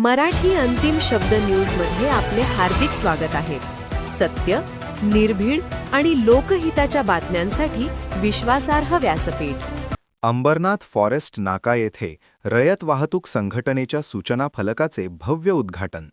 मराठी अंतिम शब्द न्यूजमध्ये आपले हार्दिक स्वागत आहे. सत्य निर्भीड आणि लोकहिताच्या बातम्यांसाठी विश्वासार्ह व्यासपीठ. अंबरनाथ फॉरेस्ट नाका येथे रयत वाहतूक संघटनेच्या सूचना फलकाचे भव्य उद्घाटन.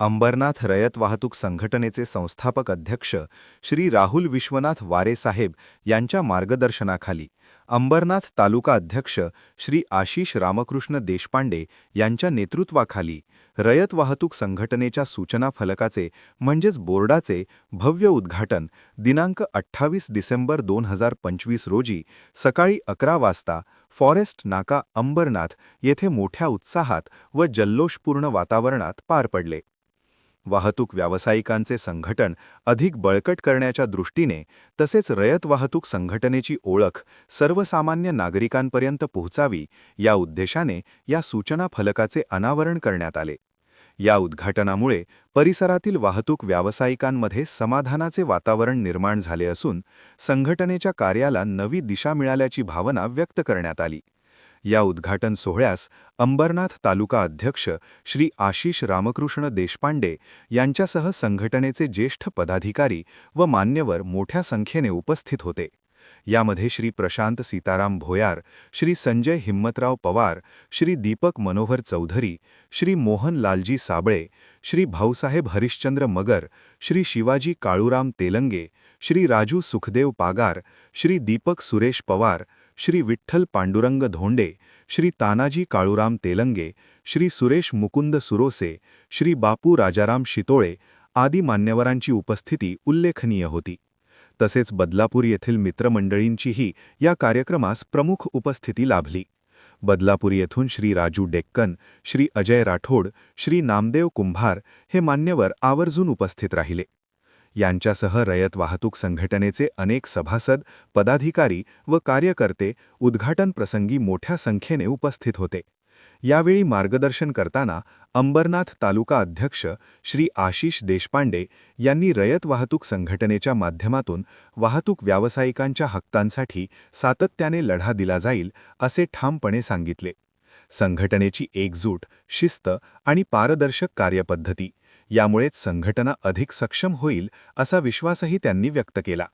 अंबरनाथ रयत वाहतूक संघटनेचे संस्थापक अध्यक्ष श्री राहुल विश्वनाथ वारे साहेब यांच्या मार्गदर्शनाखाली अंबरनाथ तालुका अध्यक्ष श्री आशिष रामकृष्ण देशपांडे यांच्या नेतृत्वाखाली रयत वाहतूक संघटनेच्या सूचना फलकाचे म्हणजेच बोर्डाचे भव्य उद्घाटन दिनांक अठ्ठावीस डिसेंबर दोन हजार पंचवीस रोजी सकाळी अकरा वाजता फॉरेस्ट नाका अंबरनाथ येथे मोठ्या उत्साहात व जल्लोषपूर्ण वातावरणात पार पडले. वाहतूक व्यावसायिकांचे संघटन अधिक बळकट करण्याच्या दृष्टीने तसेच रयत वाहतूक संघटनेची ओळख सर्वसामान्य नागरिकांपर्यंत पोहोचावी या उद्देशाने या सूचना फलकाचे अनावरण करण्यात आले. या उद्घाटनामुळे परिसरातील वाहतूक व्यावसायिकांमध्ये समाधानाचे वातावरण निर्माण झाले असून संघटनेच्या कार्याला नवी दिशा मिळाल्याची भावना व्यक्त करण्यात आली. या उद्घाटन सोहळ्यास अंबरनाथ तालुका अध्यक्ष श्री आशिष रामकृष्ण देशपांडे यांच्यासह संघटनेचे ज्येष्ठ पदाधिकारी व मान्यवर मोठ्या संख्येने उपस्थित होते. यामध्ये श्री प्रशांत सीताराम भोयार श्री संजय हिम्मतराव पवार श्री दीपक मनोहर चौधरी श्री मोहन लालजी साबळे श्री भाऊसाहेब हरिश्चंद्र मगर श्री शिवाजी काळूराम तेलंगे श्री राजू सुखदेव पागार श्री दीपक सुरेश पवार श्री विठ्ठल पांडुरंग धोंडे श्री तानाजी काळूराम तेलंगे श्री सुरेश मुकुंद सुरोसे श्री बापू राजाराम शितोळे आदी मान्यवरांची उपस्थिती उल्लेखनीय होती. तसेच बदलापूर येथील मित्रमंडळींचीही या कार्यक्रमास प्रमुख उपस्थिती लाभली. बदलापूर येथून श्री राजू डेक्कन श्री अजय राठोड श्री नामदेव कुंभार हे मान्यवर आवर्जून उपस्थित राहिले. यांच्यासह रयत वाहतूक संघटनेचे अनेक सभासद पदाधिकारी व कार्यकर्ते उद्घाटन प्रसंगी मोठ्या संख्येने उपस्थित होते. यावेळी मार्गदर्शन करताना अंबरनाथ तालुका अध्यक्ष श्री आशिष देशपांडे यांनी रयत वाहतूक संघटनेच्या माध्यमातून वाहतूक व्यावसायिकांच्या हक्कांसाठी सातत्याने लढा दिला जाईल असे ठामपणे सांगितले. संघटनेची एकजूट शिस्त आणि पारदर्शक कार्यपद्धती यामुळेच संघटना अधिक सक्षम होईल असा विश्वासही त्यांनी व्यक्त केला.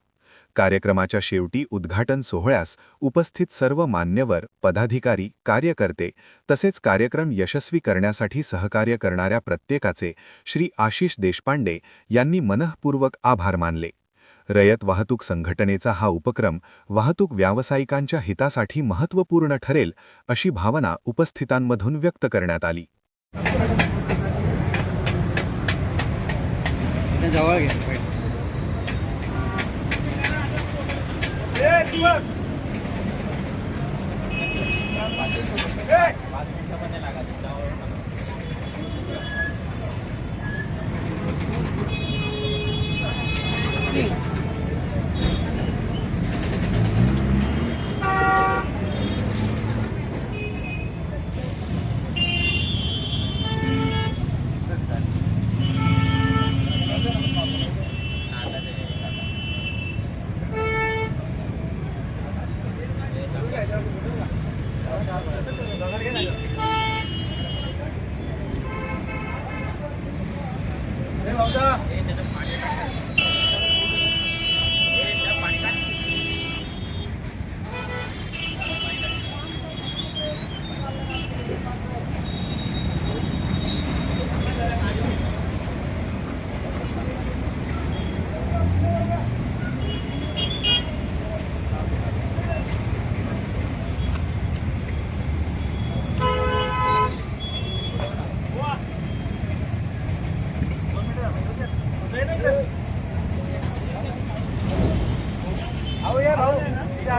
कार्यक्रमाच्या शेवटी उद्घाटन सोहळ्यास उपस्थित सर्व मान्यवर पदाधिकारी कार्यकर्ते तसेच कार्यक्रम यशस्वी करण्यासाठी सहकार्य करणाऱ्या प्रत्येकाचे श्री आशिष देशपांडे यांनी मनःपूर्वक आभार मानले. रयत वाहतूक संघटनेचा हा उपक्रम वाहतूक व्यावसायिकांच्या हितासाठी महत्त्वपूर्ण ठरेल अशी भावना उपस्थितांमधून व्यक्त करण्यात आली. त्या जवळ घ्या. पाहिजे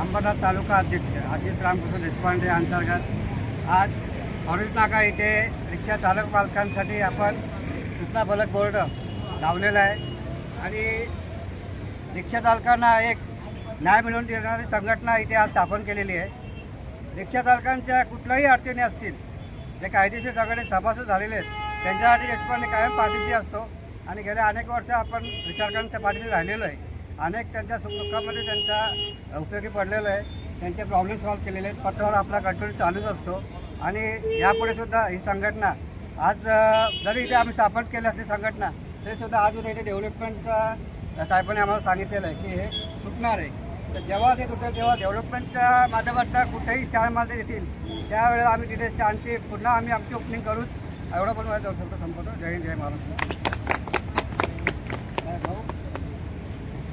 अंबरनाथ तालुका अध्यक्ष आशिष रामकृष्ण देशपांडे अंतर्गत. आज ऑरेंज नाका इथे रिक्षा चालक मालकांसाठी आपण सूचना फलक बोर्ड लावलेला आहे. आणि रिक्षा चालकांना एक न्याय मिळवून देणारी संघटना इथे आज स्थापन केलेली आहे. रिक्षा चालकांच्या कुठल्याही अडचणी असतील जे कायदेशीर सगळे सभासद झालेले आहेत त्यांच्यासाठी देशपांडे कायम पाठीशी असतो. आणि गेल्या अनेक वर्ष आपण विचारकांच्या पाठीशी राहिलेलो आहे. अनेक त्यांच्या सुखदुःखामध्ये त्यांचा उपयोगी पडलेलं आहे. त्यांचे प्रॉब्लेम सॉल्व्ह केलेले आहेत. पत्रावर आपला कंटिन्यू चालूच असतो. आणि यापुढे सुद्धा ही संघटना आज जरी इथे आम्ही स्थापन केली असते संघटना तरीसुद्धा आज अजून इथे डेव्हलपमेंटचा साहेबांनी आम्हाला सांगितलेलं आहे की हे तुटणार आहे. तर जेव्हा ते तुटेल तेव्हा डेव्हलपमेंटच्या माध्यमातून कुठेही स्टँडमध्ये येतील त्यावेळेला आम्ही तिथे स्टँडची पुन्हा आम्ही आमची ओपनिंग करूच. एवढं पण माझ्या जाऊ शकतो संपवतो जय हिंद जय महाराष्ट्र.